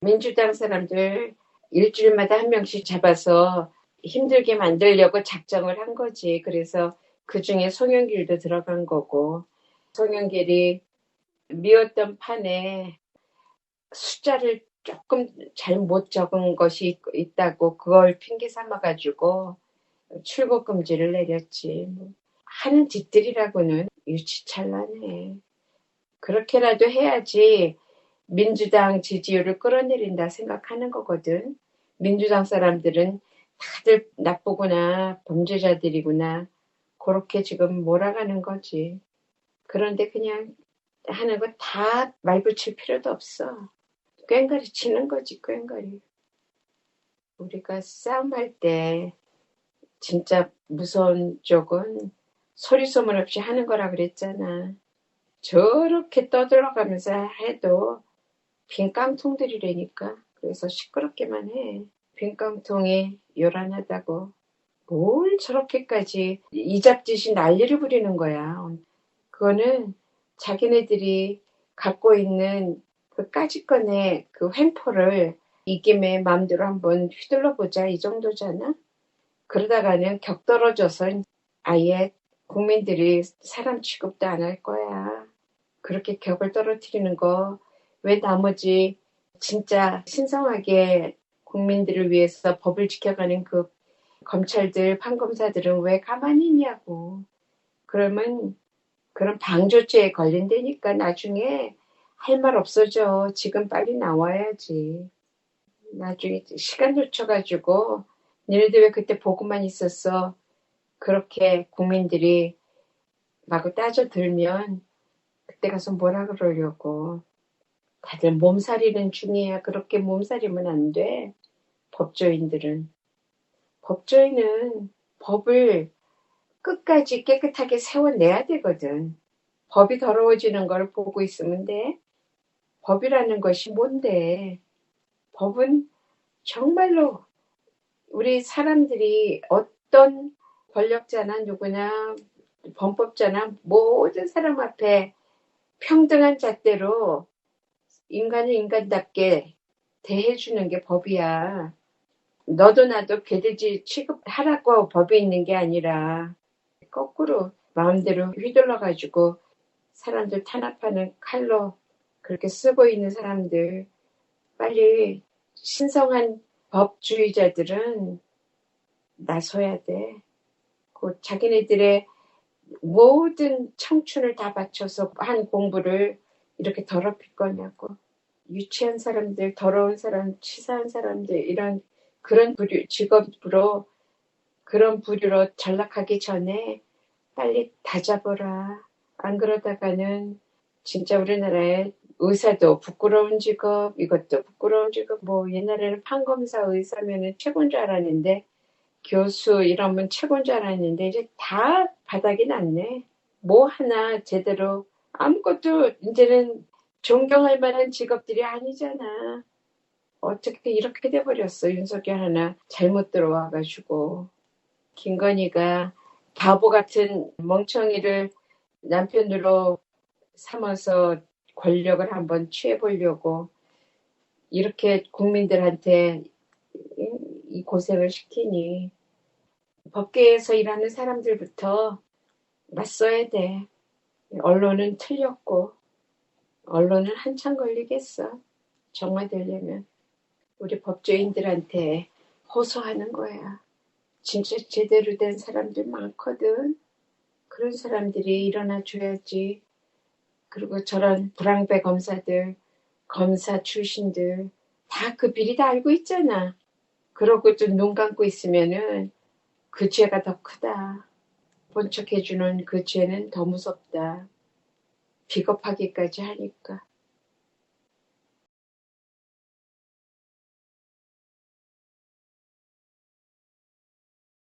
민주당 사람들 일주일마다 한 명씩 잡아서 힘들게 만들려고 작정을 한 거지. 그래서 그 중에 송영길도 들어간 거고, 송영길이 미웠던 판에 숫자를 조금 잘못 적은 것이 있다고 그걸 핑계 삼아가지고 출국 금지를 내렸지. 뭐 하는 짓들이라고는 유치찬란해. 그렇게라도 해야지 민주당 지지율을 끌어내린다 생각하는 거거든. 민주당 사람들은 다들 나쁘구나, 범죄자들이구나, 그렇게 지금 몰아가는 거지. 그런데 그냥 하는 거 다 말 붙일 필요도 없어. 꽹가리 치는 거지, 꽹가리. 우리가 싸움할 때 진짜 무서운 쪽은 소리 소문 없이 하는 거라 그랬잖아. 저렇게 떠들어가면서 해도 빈 깡통들이라니까. 그래서 시끄럽게만 해. 빈 깡통이 요란하다고. 뭘 저렇게까지 이잡듯이 난리를 부리는 거야. 그거는 자기네들이 갖고 있는 그 까짓건의 그 횡포를 이 김에 마음대로 한번 휘둘러 보자 이 정도잖아. 그러다가는 격 떨어져서 아예 국민들이 사람 취급도 안 할 거야. 그렇게 격을 떨어뜨리는 거 왜 나머지 진짜 신성하게 국민들을 위해서 법을 지켜가는 그 검찰들, 판검사들은 왜 가만히 있냐고. 그러면 그런 방조죄에 걸린다니까 나중에 할 말 없어져. 지금 빨리 나와야지. 나중에 시간 놓쳐가지고 니네들 왜 그때 보고만 있었어. 그렇게 국민들이 마구 따져 들면 그때 가서 뭐라 그러려고. 다들 몸살이는 중이야. 그렇게 몸살이면 안 돼. 법조인들은. 법조인은 법을 끝까지 깨끗하게 세워내야 되거든. 법이 더러워지는 걸 보고 있으면 돼. 법이라는 것이 뭔데? 법은 정말로 우리 사람들이 어떤 권력자나 누구나 범법자나 모든 사람 앞에 평등한 잣대로 인간을 인간답게 대해주는 게 법이야. 너도 나도 개돼지 취급하라고 법이 있는 게 아니라 거꾸로 마음대로 휘둘러가지고 사람들 탄압하는 칼로 그렇게 쓰고 있는 사람들 빨리 신성한 법주의자들은 나서야 돼. 그 자기네들의 모든 청춘을 다 바쳐서 한 공부를 이렇게 더럽힐 거냐고. 유치한 사람들, 더러운 사람, 치사한 사람들, 이런 그런 부류, 직업으로 그런 부류로 전락하기 전에 빨리 다 잡아라. 안 그러다가는 진짜 우리나라에 의사도 부끄러운 직업, 이것도 부끄러운 직업, 뭐 옛날에는 판검사 의사면은 최고인 줄 알았는데 교수 이러면 최고인 줄 알았는데 이제 다 바닥이 났네. 뭐 하나 제대로 아무것도 이제는 존경할 만한 직업들이 아니잖아. 어떻게 이렇게 돼버렸어. 윤석열 하나 잘못 들어와가지고. 김건희가 바보 같은 멍청이를 남편으로 삼아서 권력을 한번 취해보려고 이렇게 국민들한테 이 고생을 시키니 법계에서 일하는 사람들부터 맞서야 돼. 언론은 틀렸고 언론은 한참 걸리겠어. 정화되려면 우리 법조인들한테 호소하는 거야. 진짜 제대로 된 사람들 많거든. 그런 사람들이 일어나 줘야지. 그리고 저런 불황배 검사들, 검사 출신들 다 그 비리 다 알고 있잖아. 그러고 좀 눈 감고 있으면은 그 죄가 더 크다. 본척해주는 그 죄는 더 무섭다. 비겁하기까지 하니까.